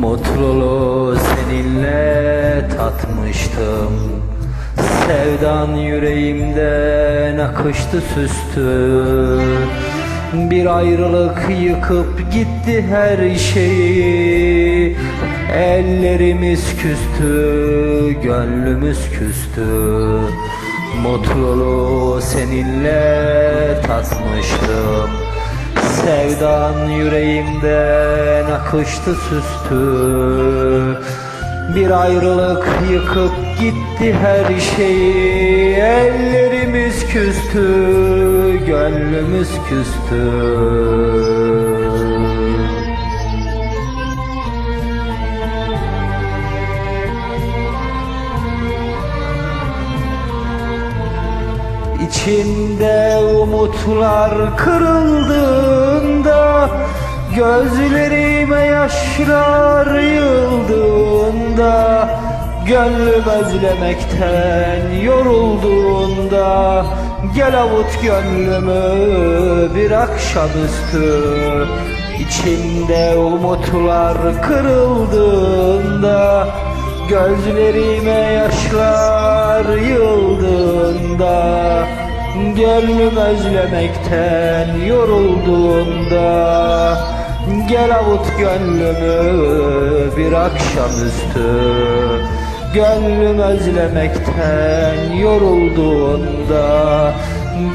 Mutluluğu seninle tatmıştım. Sevdan yüreğimden akıştı süstü. Bir ayrılık yıkıp gitti her şeyi. Ellerimiz küstü, gönlümüz küstü. Mutluluğu seninle tatmıştım Sevdan yüreğimden akıştı süstü. Bir ayrılık yıkıp gitti her şeyi Ellerimiz küstü, gönlümüz küstü İçimde umutlar kırıldığında Gözlerime yaşlar yıldığında Gönlüm özlemekten yorulduğunda Gel avut gönlümü bir akşamüstü. İçimde umutlar kırıldığında Gözlerime yaşlar yıldığında Gönlüm özlemekten yorulduğunda Gel avut gönlümü bir akşamüstü Gönlüm özlemekten yorulduğunda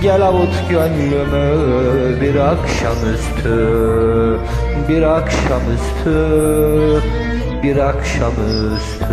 Gel avut gönlümü bir akşamüstü Bir akşamüstü Bir akşamüstü